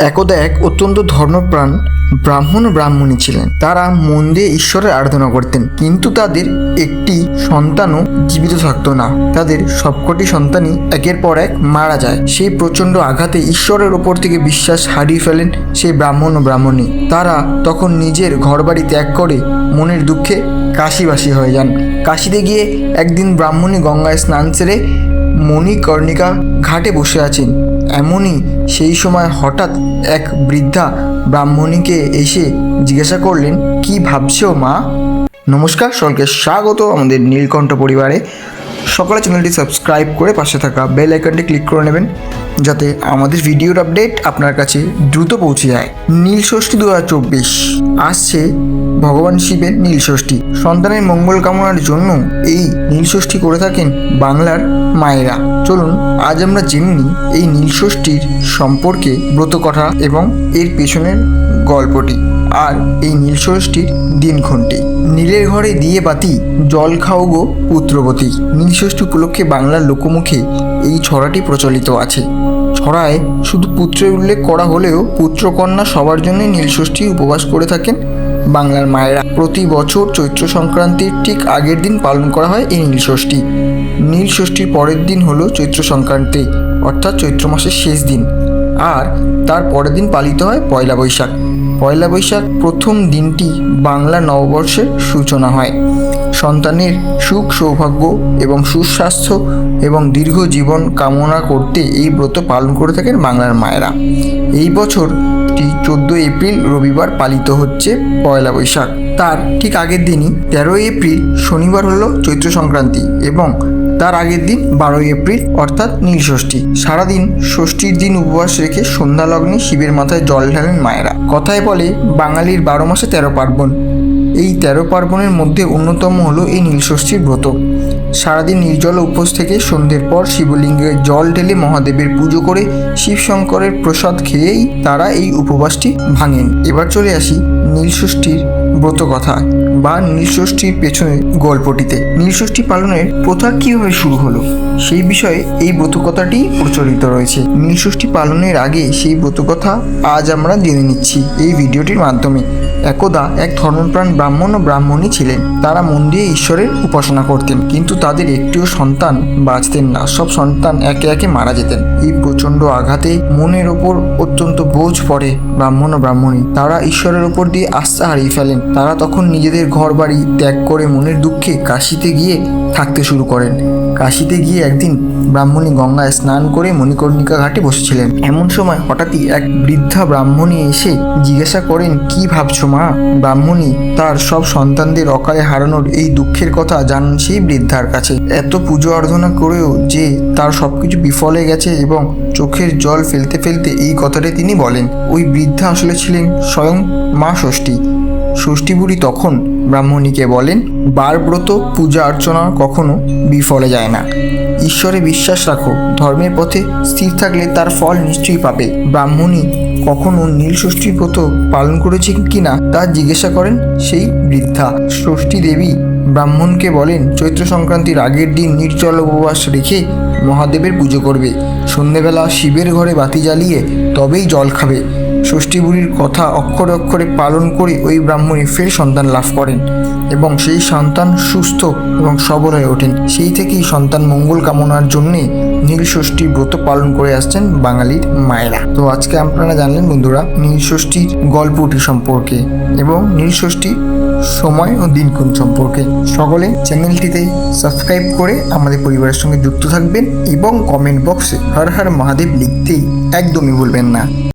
একদা এক অত্যন্ত ধর্মপ্রাণ ব্রাহ্মণ ব্রাহ্মণী ছিলেন। তারা মন দিয়ে ঈশ্বরের আরাধনা করতেন, কিন্তু তাদের একটি সন্তানও জীবিত থাকতো না। তাদের সবকটি সন্তানই একের পর এক মারা যায়। সেই প্রচণ্ড আঘাতে ঈশ্বরের ওপর থেকে বিশ্বাস হারিয়ে ফেলেন সেই ব্রাহ্মণ ও ব্রাহ্মণী। তারা তখন নিজের ঘরবাড়ি ত্যাগ করে মনের দুঃখে কাশিবাসী হয়ে যান। কাশিতে গিয়ে একদিন ব্রাহ্মণী গঙ্গায় স্নান সেরে মণিকর্ণিকা ঘাটে বসে আছেন। এমনই সেই সময় হঠাৎ এক বৃদ্ধা ব্রাহ্মণীকে এসে জিজ্ঞাসা করলেন, কি ভাবছ মা? নমস্কার সকলকে স্বাগত আমাদের নীলকণ্ঠ পরিবারে। সকলে চ্যানেলটি সাবস্ক্রাইব করে পাশে থাকা বেল আইকনটি ক্লিক করে নেবেন, যাতে আমাদের ভিডিওর আপডেট আপনার কাছে দ্রুত পৌঁছে যায়। নীল ষষ্ঠী দু হাজার চব্বিশ। আসছে ভগবান শিবের নীল ষষ্ঠী। সন্তানের মঙ্গল কামনার জন্য এই নীল ষষ্ঠী করে থাকেন বাংলার মায়েরা। চলুন, আজ আমরা জেনে এই নীল ষষ্ঠীর সম্পর্কে ব্রতকথা এবং এর পেছনের গল্পটি। আর এই নীল ষষ্ঠীর দিনক্ষণটি নীলের ঘরে দিয়ে বাতি, জল খাও গো পুত্রবতী। নীল ষষ্ঠী উপলক্ষে বাংলার লোকমুখে এই ছড়াটি প্রচলিত আছে। ছড়ায় শুধু পুত্রের উল্লেখ করা হলেও পুত্রকন্যা সবার জন্যই নীলষষ্ঠী উপবাস করে থাকেন বাংলার মায়েরা। প্রতি বছর চৈত্র সংক্রান্তির ঠিক আগের দিন পালন করা হয় এই নীলষষ্ঠী নীলষষ্ঠীর পরের দিন হলো চৈত্র সংক্রান্তি, অর্থাৎ চৈত্র মাসের শেষ দিন। আর তার পরের দিন পালিত হয় পয়লা বৈশাখ। পয়লা বৈশাখ প্রথম দিনটি বাংলা নববর্ষের সূচনা হয়। সন্তানের সুখ সৌভাগ্য এবং সুস্বাস্থ্য এবং দীর্ঘ জীবন কামনা করতে এই ব্রত পালন করে থাকেন বাংলার মায়েরা। এই বছর চোদ্দোই এপ্রিল রবিবার পালিত হচ্ছে পয়লা বৈশাখ। তার ঠিক আগের দিনই তেরোই এপ্রিল শনিবার হলো চৈত্র সংক্রান্তি এবং তার আগের দিন বারোই এপ্রিল, অর্থাৎ নীলষষ্ঠী সারাদিন ষষ্ঠীর দিন উপবাস রেখে সন্ধ্যা লগ্নে শিবের মাথায় জল ঢালেন মায়েরা। কথায় বলে, বাঙালির বারো মাসে তেরো পার্বণ। এই তেরো পার্বণের মধ্যে অন্যতম হলো এই নীলষষ্ঠীর ব্রত। সারাদিন নির্জল উপোস থেকে সন্ধ্যের পর শিবলিঙ্গে জল ঢেলে মহাদেবের পুজো করে শিবশঙ্করের প্রসাদ খেয়েই তারা এই উপবাসটি ভাঙেন। এবার চলে আসি নীলষষ্ঠীর ব্রত কথা বা নীলষষ্ঠীর পেছনে গল্পটিতে। নীলষষ্ঠী পালনের প্রথা কীভাবে শুরু হলো? সেই বিষয়ে এই ব্রতকথাটি প্রচলিত রয়েছে। নীলষষ্ঠী পালনের আগে সেই ব্রতকথা আজ আমরা জেনে নিচ্ছি এই ভিডিওটির মাধ্যমে। একদা এক ধর্মপ্রাণ ব্রাহ্মণ ও ব্রাহ্মণী ছিলেন। তারা মন দিয়ে ঈশ্বরের উপাসনা করতেন, কিন্তু তাদের একটিও সন্তান বাঁচতেন না। সব সন্তান একে একে মারা যেতেন। এই প্রচণ্ড আঘাতে মনের ওপর অত্যন্ত বোঝ পড়ে ব্রাহ্মণ ও ব্রাহ্মণী। তারা ঈশ্বরের ওপর দিয়ে আস্থা হারিয়ে ফেলেন। তারা তখন নিজেদের ঘর বাড়ি ত্যাগ করে মনের দুঃখে কাশিতে গিয়ে থাকতে শুরু করেন। কাশিতে গিয়ে একদিন ব্রাহ্মণী গঙ্গায় স্নান করে মণিকর্ণিকা ঘাটে বসেছিলেন। এমন সময় হঠাৎই এক বৃদ্ধা ব্রাহ্মণী এসে জিজ্ঞাসা করেন, কি ভাবছ মা, ব্রাহ্মণী, তার সব সন্তানদের অকালে হারানোর এই দুঃখের কথা জানান সেই বৃদ্ধার কাছে। এত পুজো আরাধনা করেও যে তার সবকিছু বিফলে গেছে এবং চোখের জল ফেলতে ফেলতে এই কথাটি তিনি বলেন। ওই বৃদ্ধা আসলে ছিলেন স্বয়ং মা ষষ্ঠী। ষষ্ঠী বুড়ি তখন ব্রাহ্মণীকে বলেন, বারব্রত পূজা অর্চনা কখনো বিফলে যায় না। ঈশ্বরে বিশ্বাস রাখো। ধর্মের পথে স্থির থাকলে তার ফল নিশ্চয়ই পাবে। ব্রাহ্মণী কখনো নীল ষষ্ঠীর ব্রত পালন করেছেন কিনা তা জিজ্ঞাসা করেন সেই বৃদ্ধা। ষষ্ঠী দেবী ব্রাহ্মণকে বলেন, চৈত্র সংক্রান্তির আগের দিন নির্জল উপবাস রেখে মহাদেবের পুজো করবে। সন্ধেবেলা শিবের ঘরে বাতি জ্বালিয়ে তবেই জল খাবে। ষষ্ঠী বুড়ির কথা অক্ষরে অক্ষরে পালন করে ওই ব্রাহ্মণী ফের সন্তান লাভ করেন এবং সেই সন্তান সুস্থ এবং সবল হয়ে ওঠেন। সেই থেকেই সন্তান মঙ্গল কামনার জন্যে নীল ষষ্ঠী ব্রত পালন করে আসছেন বাঙালির মায়েরা। তো আজকে আপনারা জানলেন বন্ধুরা, নীল ষষ্ঠীর গল্পটি সম্পর্কে এবং নীল ষষ্ঠীর সময় ও দিনক্ষণ সম্পর্কে। সকলে চ্যানেলটিতে সাবস্ক্রাইব করে আমাদের পরিবারের সঙ্গে যুক্ত থাকবেন এবং কমেন্ট বক্সে হর হর মহাদেব লিখতেই একদমই ভুলবেন না।